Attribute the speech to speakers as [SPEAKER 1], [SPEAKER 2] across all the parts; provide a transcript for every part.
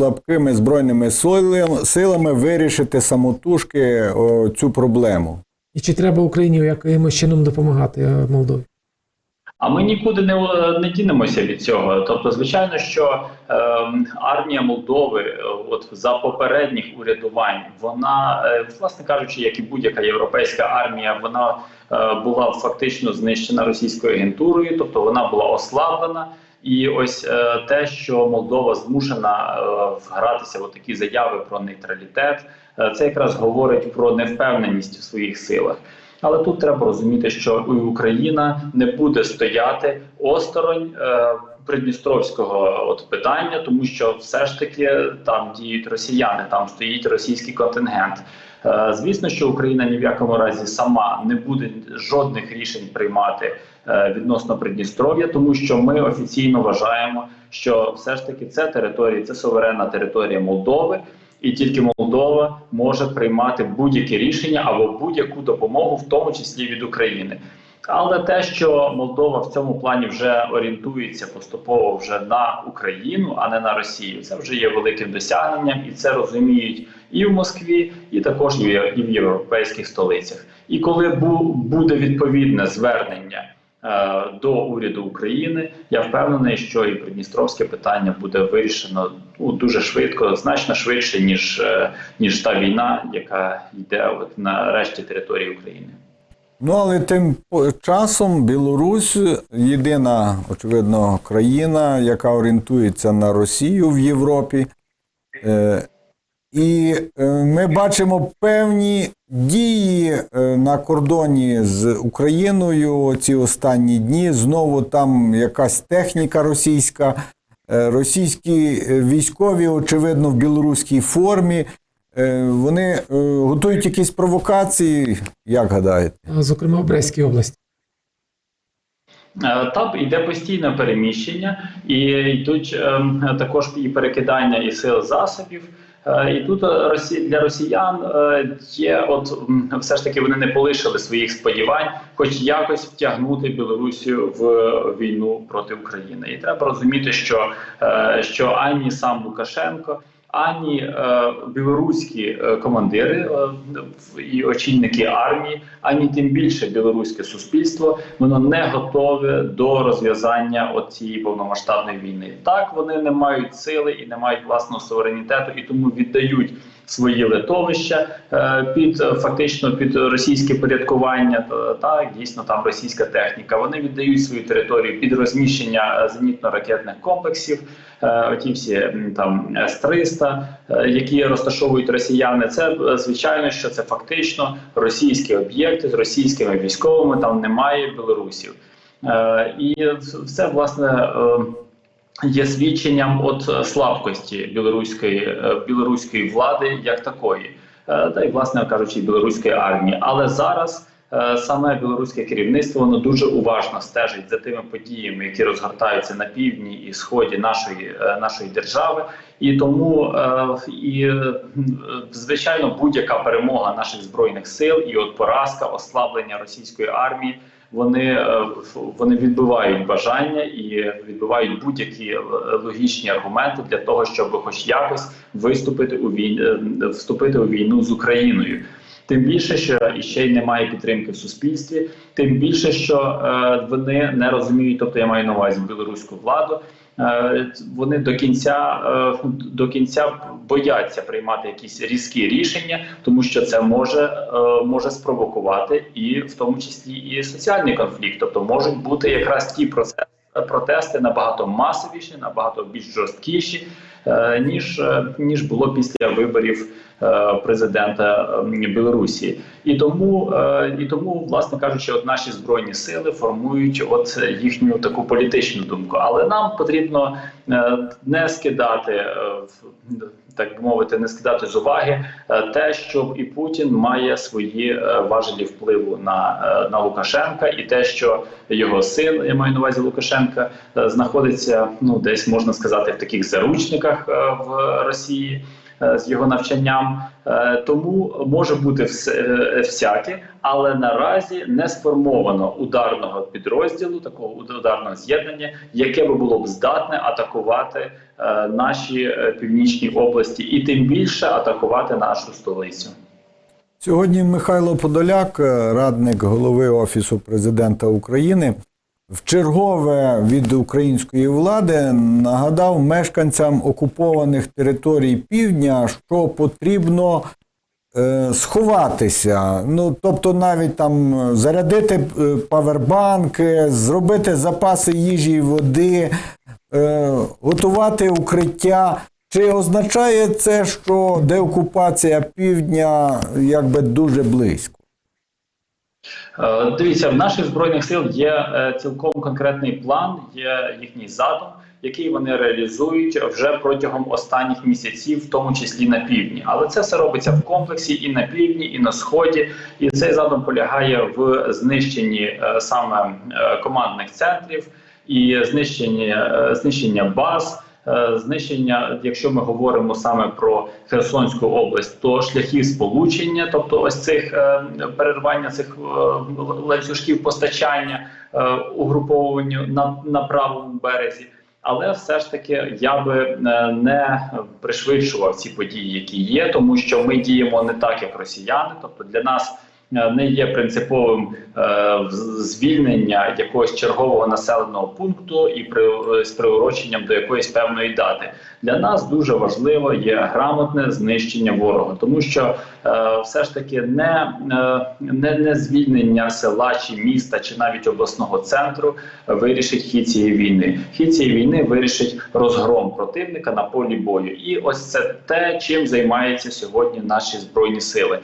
[SPEAKER 1] слабкими збройними силами, вирішити самотужки о, цю проблему.
[SPEAKER 2] І чи треба Україні якимось чином допомагати е, Молдові?
[SPEAKER 3] А ми нікуди не, не дінемося від цього. Тобто, звичайно, що е, армія Молдови, от за попередніх урядувань, вона, е, власне кажучи, як і будь-яка європейська армія, вона е, була фактично знищена російською агентурою, тобто вона була ослаблена. І ось е, те, що Молдова змушена е, гратися в такі заяви про нейтралітет, е, це якраз говорить про невпевненість в своїх силах. Але тут треба розуміти, що Україна не буде стояти осторонь е, придністровського от питання, тому що все ж таки там діють росіяни, там стоїть російський контингент. Е, звісно, що Україна ні в якому разі сама не буде жодних рішень приймати е, відносно Придністров'я, тому що ми офіційно вважаємо, що все ж таки це територія, це суверенна територія Молдови. І тільки Молдова може приймати будь-які рішення або будь-яку допомогу, в тому числі від України. Але те, що Молдова в цьому плані вже орієнтується поступово вже на Україну, а не на Росію, це вже є великим досягненням, і це розуміють і в Москві, і також і в європейських столицях. І коли буде відповідне звернення е, до уряду України, я впевнений, що і придністровське питання буде вирішено ну, дуже швидко, значно швидше ніж, е, ніж та війна, яка йде от на решті території України.
[SPEAKER 1] Ну, але тим часом Білорусь єдина, очевидно, країна, яка орієнтується на Росію в Європі. І е, ми бачимо певні дії е, на кордоні з Україною ці останні дні. Знову там якась техніка російська, е, російські військові, очевидно, в білоруській формі. Вони готують якісь провокації, як гадаєте?
[SPEAKER 2] Зокрема, в Брестській області.
[SPEAKER 3] Там йде постійне переміщення, і йдуть ем, також і перекидання і сил засобів. Е, І тут е, для росіян е, є, от все ж таки вони не полишили своїх сподівань, хоч якось втягнути Білорусію в війну проти України. І треба розуміти, що, що ані сам Лукашенко. Ані е, білоруські е, командири е, і очільники армії, ані тим більше білоруське суспільство, воно не готове до розв'язання от цієї повномасштабної війни. Так вони не мають сили і не мають власного суверенітету, і тому віддають свої литовища е, під фактично під російське порядкування. Та- дійсно там російська техніка. Вони віддають свою територію під розміщення е, зенітно-ракетних комплексів. Е, Оті всі там С-300, е, які розташовують росіяни. Це звичайно, що це фактично російські об'єкти з російськими військовими. Там немає білорусів. І все власне. Є свідченням от е, слабкості білоруської е, білоруської влади як такої, е, та й власне кажучи, білоруської армії. Але зараз саме білоруське керівництво воно дуже уважно стежить за тими подіями, які розгортаються на півдні і сході нашої нашої держави, і тому і звичайно будь-яка перемога наших збройних сил і от поразка, ослаблення російської армії. Вони, е, вони відбивають бажання і відбивають будь-які е, логічні аргументи для того, щоб хоч якось виступити у війн, е, вступити у війну з Україною. Тим більше, що іще й немає підтримки в суспільстві, тим більше, що е, вони не розуміють, тобто я маю на увазі білоруську владу. Е, вони до кінця е, до кінця бояться приймати якісь різкі рішення, тому що це може, е, може спровокувати і в тому числі і соціальний конфлікт. Тобто можуть бути якраз ті процеси. Протести набагато масовіші, набагато більш жорсткіші, е, ніж е, ніж було після виборів е, президента Білорусі, і тому е, і тому, власне кажучи, от наші збройні сили формують от їхню таку політичну думку. Але нам потрібно е, не скидати е, в- так би мовити, не скидати з уваги е, те, що і Путін має свої е, важелі впливу на, е, на Лукашенка, і те, що його син, я маю на увазі Лукашенка, знаходиться ну десь можна сказати в таких заручниках в Росії. Е, з його навчанням. Е, Тому може бути е, всяке, але наразі не сформовано ударного підрозділу, такого ударного з'єднання, яке би було б здатне атакувати наші північні області, і тим більше атакувати нашу столицю.
[SPEAKER 1] Сьогодні Михайло Подоляк, радник голови Офісу президента України, вчергове від української влади нагадав мешканцям окупованих територій півдня, що потрібно е, сховатися. Ну, тобто, навіть там е, зарядити е, павербанки, зробити запаси їжі і води, е, готувати укриття. Чи означає це, що деокупація півдня якби дуже близько?
[SPEAKER 3] Е, Дивіться, в наших збройних сил є е, цілком конкретний план, є їхній задум, який вони реалізують вже протягом останніх місяців, в тому числі на півдні. Але це все робиться в комплексі і на півдні, і на сході. І цей задум полягає в знищенні е, саме командних центрів і знищенні знищення баз. Е, Знищення, якщо ми говоримо саме про Херсонську область, то шляхів сполучення, тобто ось цих е, перервання цих е, ланцюжків постачання угруповуванню на, на правому березі. Але все ж таки я би не пришвидшував ці події, які є, тому що ми діємо не так, як росіяни. Тобто для нас не є принциповим е, звільнення якогось чергового населеного пункту і при з приуроченням до якоїсь певної дати. Для нас дуже важливо є грамотне знищення ворога, тому що е, все ж таки не, е, не, не звільнення села чи міста, чи навіть обласного центру вирішить хід цієї війни. Хід цієї війни вирішить розгром противника на полі бою. І ось це те, чим займаються сьогодні наші збройні сили.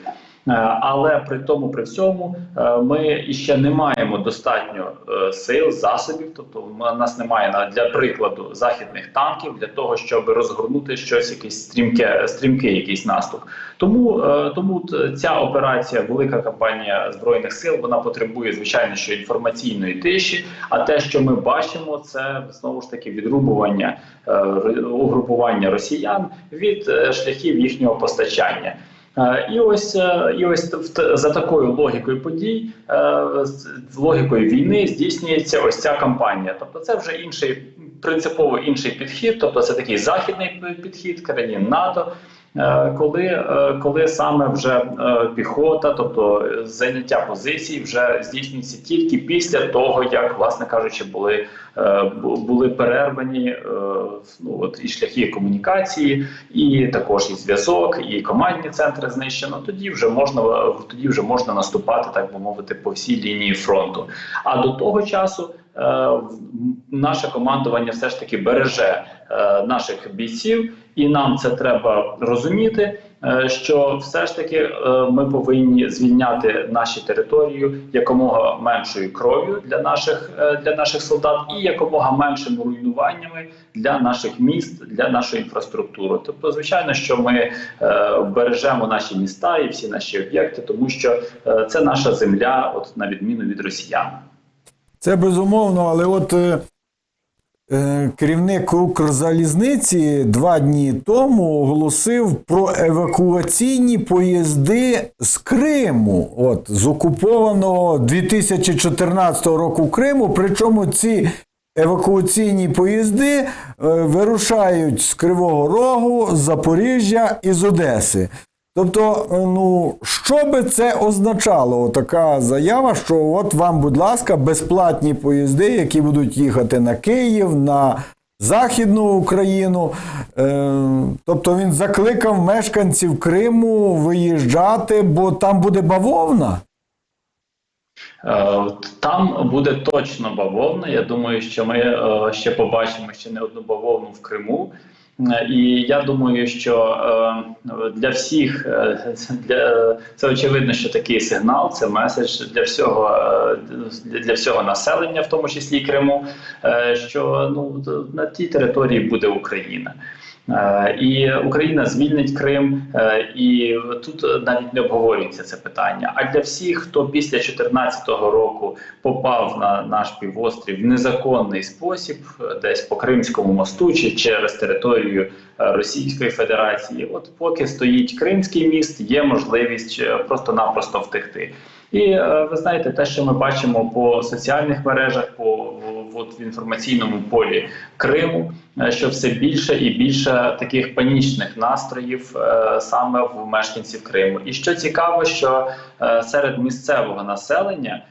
[SPEAKER 3] Е, Але при тому, при всьому, е, ми іще не маємо достатньо е, сил, засобів. Тобто, в нас немає для прикладу західних танків для того, щоб розгорнути щось, якийсь стрімке, стрімкий якийсь наступ. Тому тому ця операція, велика кампанія збройних сил, вона потребує звичайно що інформаційної тиші. А те, що ми бачимо, це знову ж таки відрубування угрупування росіян від шляхів їхнього постачання. Е, І ось е, і ось за такою логікою подій, е, з логікою війни здійснюється ось ця кампанія. Тобто, це вже інший принципово інший підхід, тобто це такий західний підхід країн НАТО. Е, Коли, е, коли саме вже е, піхота, тобто заняття позицій, вже здійснюється тільки після того, як, власне кажучи, були, бу- були перервані ну, от, і шляхи комунікації, і також і зв'язок, і командні центри знищено. Тоді вже можна тоді вже можна наступати, так би мовити, по всій лінії фронту. А до того часу наше командування все ж таки береже наших бійців, і нам це треба розуміти. е, Що все ж таки е, ми повинні звільняти наші територію якомога меншою кров'ю для наших е, для наших солдат і якомога меншими руйнуваннями для наших міст, для нашої інфраструктури. Тобто, звичайно, що ми е, бережемо наші міста і всі наші об'єкти, тому що е, це наша земля, от на відміну від росіян.
[SPEAKER 1] Це безумовно, але от е, е, керівник Укрзалізниці два дні тому оголосив про евакуаційні поїзди з Криму, от з окупованого 2014 року Криму. Причому ці евакуаційні поїзди е, вирушають з Кривого Рогу, з Запоріжжя і з Одеси. Тобто, е, ну що би це означало? Така заява, що от вам, будь ласка, безплатні поїзди, які будуть їхати на Київ, на Західну Україну. Е, тобто він закликав мешканців Криму виїжджати, бо там буде бавовна.
[SPEAKER 3] Е, Там буде точно бавовна. Я думаю, що ми ще побачимо ще не одну бавовну в Криму. Е, І я думаю, що е, для всіх е, для це очевидно, що такий сигнал, це меседж для всього для- всього населення, в тому числі Криму, що ну на тій території буде Україна. Е, І Україна звільнить Крим, е, і тут навіть не обговорюється це питання. А для всіх, хто після 2014 року попав на наш півострів в незаконний спосіб, десь по Кримському мосту чи через територію е, Російської Федерації, от поки стоїть Кримський міст, є можливість просто-напросто втекти. І ви знаєте, те, що ми бачимо по соціальних мережах, по от, в інформаційному полі Криму, е, що все більше і більше таких панічних настроїв е, саме в мешканців Криму. І що цікаво, що е, серед місцевого населення.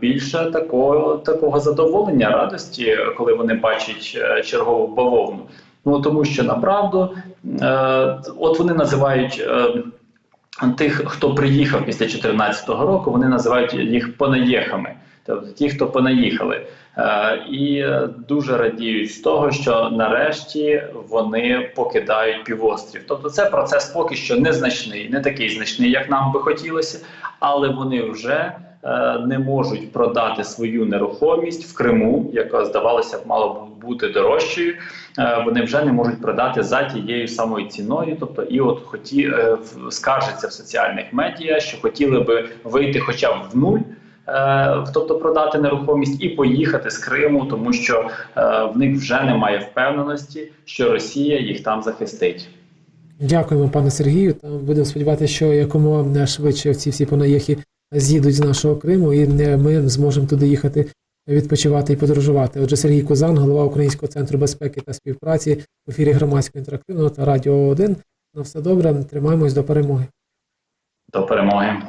[SPEAKER 3] Більше такого такого задоволення, радості, коли вони бачать чергову бавовну. Ну тому що направду, от вони називають тих, хто приїхав після 2014 року, вони називають їх понаєхами, тобто ті, хто понаїхали. Е, і е, дуже радіють з того, що нарешті вони покидають півострів. Тобто, це процес поки що незначний, не такий значний, як нам би хотілося, але вони вже е, не можуть продати свою нерухомість в Криму, яка здавалося б мала бути дорожчою. Вони вже не можуть продати за тією самою ціною. Тобто, і от хоті скаржаться в соціальних медіа, що хотіли би вийти хоча б в нуль. Е, Тобто продати нерухомість і поїхати з Криму, тому що е, в них вже немає впевненості, що Росія їх там захистить.
[SPEAKER 2] Дякуємо, пане Сергію. Та будемо сподіватися, що якомога швидше ці всі понаєхи з'їдуть з нашого Криму, і е, ми зможемо туди їхати відпочивати і подорожувати. Отже, Сергій Кузан, голова Українського центру безпеки та співпраці в ефірі громадського інтерактивного та радіо 1. На все добре, тримаємось до перемоги.
[SPEAKER 3] До перемоги.